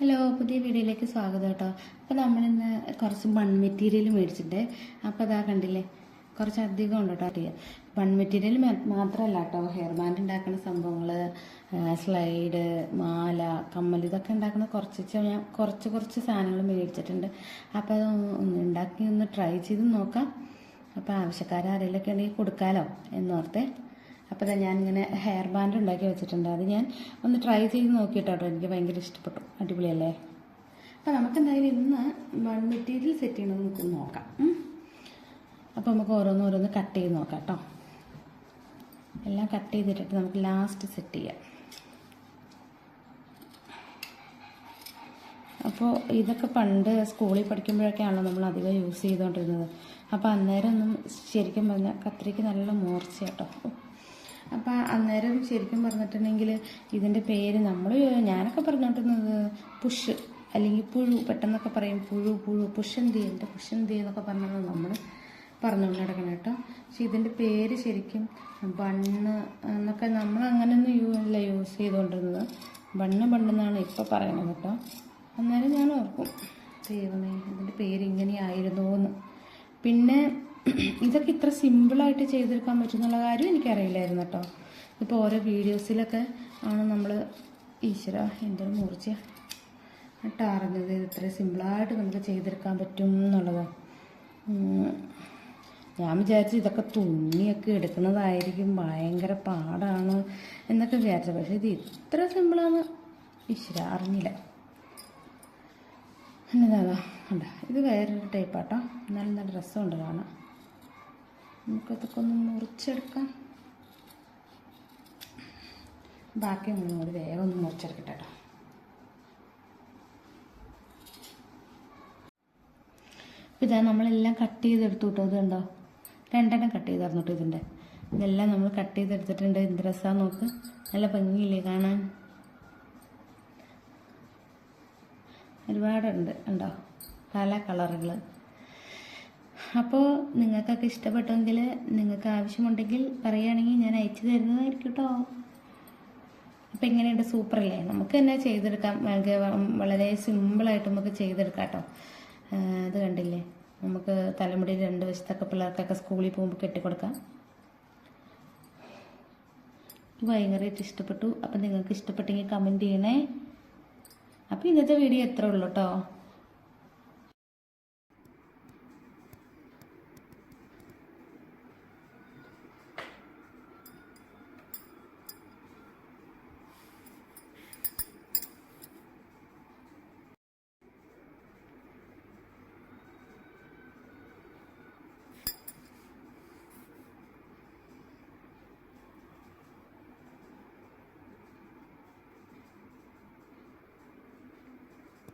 Hello പുതിയ വീഡിയോയിലേക്ക് സ്വാഗതം കേട്ടോ. അപ്പോൾ നമ്മളിന്ന് കുറച്ച് ബൺ മെറ്റീരിയൽ മേടിച്ചിട്ട് അപ്പോൾ അതാ കണ്ടില്ലേ കുറച്ച് അധികം ഉണ്ട് കേട്ടോ മൺ മെറ്റീരിയൽ മാത്രമല്ല കേട്ടോ ഹെയർ ബാൻഡ് ഉണ്ടാക്കുന്ന സംഭവങ്ങൾ സ്ലൈഡ് മാല കമ്മൽ ഇതൊക്കെ ഉണ്ടാക്കുന്ന കുറച്ച് ഞാൻ കുറച്ച് കുറച്ച് സാധനങ്ങൾ മേടിച്ചിട്ടുണ്ട്. അപ്പോൾ അത് ഒന്ന് ഉണ്ടാക്കി ഒന്ന് ട്രൈ ചെയ്ത് നോക്കാം. അപ്പോൾ ആവശ്യക്കാരാരെങ്കിലൊക്കെ ഉണ്ടെങ്കിൽ കൊടുക്കാമല്ലോ എന്നോർത്തെ. അപ്പോൾ ഞാനിങ്ങനെ ഹെയർ ബാൻഡ് ഉണ്ടാക്കി വെച്ചിട്ടുണ്ട്. അത് ഞാൻ ഒന്ന് ട്രൈ ചെയ്ത് നോക്കിയിട്ടോ എനിക്ക് ഭയങ്കര ഇഷ്ടപ്പെട്ടു. അടിപൊളിയല്ലേ? അപ്പോൾ നമുക്ക് എന്തായാലും ഇന്ന് വൺ മെറ്റീരിയൽ സെറ്റ് ചെയ്യണമെന്ന് നമുക്ക് നോക്കാം. അപ്പോൾ നമുക്ക് ഓരോന്ന് ഓരോന്ന് കട്ട് ചെയ്ത് നോക്കാം കേട്ടോ എല്ലാം കട്ട് ചെയ്തിട്ടിട്ട് നമുക്ക് ലാസ്റ്റ് സെറ്റ് ചെയ്യാം. അപ്പോൾ ഇതൊക്കെ പണ്ട് സ്കൂളിൽ പഠിക്കുമ്പോഴൊക്കെയാണല്ലോ നമ്മൾ അധികം യൂസ് ചെയ്തുകൊണ്ടിരുന്നത് അപ്പോൾ അന്നേരം ഒന്നും ശരിക്കും പറഞ്ഞാൽ കത്രിക്ക് നല്ല മൂർച്ച കേട്ടോ അപ്പോൾ അന്നേരം ശരിക്കും പറഞ്ഞിട്ടുണ്ടെങ്കിൽ ഇതിന്റെ പേര് നമ്മൾ ഞാനൊക്കെ പറഞ്ഞോട്ടുന്നത് പുഷ് അല്ലെങ്കിൽ പുഴു പെട്ടെന്നൊക്കെ പറയും പുഴു പുഴു പുഷന്തി എന്റെ പുഷന്തി എന്നൊക്കെ പറഞ്ഞത് നമ്മൾ പറഞ്ഞുകൊണ്ട് നടക്കണം കേട്ടോ. പക്ഷെ ഇതിന്റെ പേര് ശരിക്കും ബണ്ണ് എന്നൊക്കെ നമ്മൾ അങ്ങനെയൊന്നും യൂ അല്ല യൂസ് ചെയ്തുകൊണ്ടിരുന്നത് ബണ്ണ് ബണ്ണെന്നാണ് ഇപ്പോൾ പറയണത് കേട്ടോ. അന്നേരം ഞാൻ ഓർക്കും ദൈവമേ ഇതിന്റെ പേര് ഇങ്ങനെയായിരുന്നു എന്ന് പിന്നെ ഇതൊക്കെ ഇത്ര സിമ്പിളായിട്ട് ചെയ്തെടുക്കാൻ പറ്റുന്നുള്ള കാര്യം എനിക്കറിയില്ലായിരുന്നു കേട്ടോ. ഇപ്പോൾ ഓരോ വീഡിയോസിലൊക്കെ ആണ് നമ്മൾ ഈശ്വര എന്തൊരു മൂർച്ച എന്നിട്ട് ഇത് ഇത്ര സിമ്പിളായിട്ട് നമുക്ക് ചെയ്തെടുക്കാൻ പറ്റും എന്നുള്ളത്. ഞാൻ വിചാരിച്ചു ഇതൊക്കെ തുണിയൊക്കെ എടുക്കുന്നതായിരിക്കും ഭയങ്കര പാടാണ് എന്നൊക്കെ വിചാരിച്ചു. പക്ഷേ ഇത് ഇത്ര സിമ്പിളാണ് ഈശ്വര അറിഞ്ഞില്ല. എന്നതാ കണ്ട ഇത് വേറൊരു ടൈപ്പാട്ടോ എന്നാലും നല്ല രസമുണ്ട് കാണാൻ. നമുക്കതൊക്കെ ഒന്ന് മുറിച്ചെടുക്കാം. ബാക്കി ഒന്നും കൂടി വേഗം ഒന്ന് മുറിച്ചെടുക്കട്ടെ കേട്ടോ. ഇതാ നമ്മളെല്ലാം കട്ട് ചെയ്തെടുത്തു കേട്ടോ. ഇത് കണ്ടോ? രണ്ടെണ്ണം കട്ട് ചെയ്തായിരുന്നു ഇതിന്റെ. ഇതെല്ലാം നമ്മൾ കട്ട് ചെയ്തെടുത്തിട്ടുണ്ട്. എന്ത് രസമാണ് നോക്ക്. നല്ല ഭംഗിയില്ലേ കാണാൻ. ഒരുപാടുണ്ട് ഉണ്ടോ പല കളറുകൾ അപ്പോൾ നിങ്ങൾക്കൊക്കെ ഇഷ്ടപ്പെട്ടെങ്കിൽ നിങ്ങൾക്ക് ആവശ്യമുണ്ടെങ്കിൽ പറയുകയാണെങ്കിൽ ഞാൻ അയച്ചു തരുന്നതായിരിക്കും കേട്ടോ അപ്പോൾ സൂപ്പർ അല്ലേ? നമുക്ക് തന്നെ ചെയ്തെടുക്കാം. വളരെ സിമ്പിളായിട്ട് നമുക്ക് ചെയ്തെടുക്കാം കേട്ടോ അത് കണ്ടില്ലേ? നമുക്ക് തലമുടി രണ്ട് വശത്തൊക്കെ പിള്ളേർക്കൊക്കെ സ്കൂളിൽ പോകുമ്പോൾ കെട്ടിക്കൊടുക്കാം. ഭയങ്കരമായിട്ട് ഇഷ്ടപ്പെട്ടു. അപ്പം നിങ്ങൾക്ക് ഇഷ്ടപ്പെട്ടെങ്കിൽ കമന്റ് ചെയ്യണേ. അപ്പോൾ ഇന്നത്തെ വീഡിയോ എത്ര ഉള്ളൂ കേട്ടോ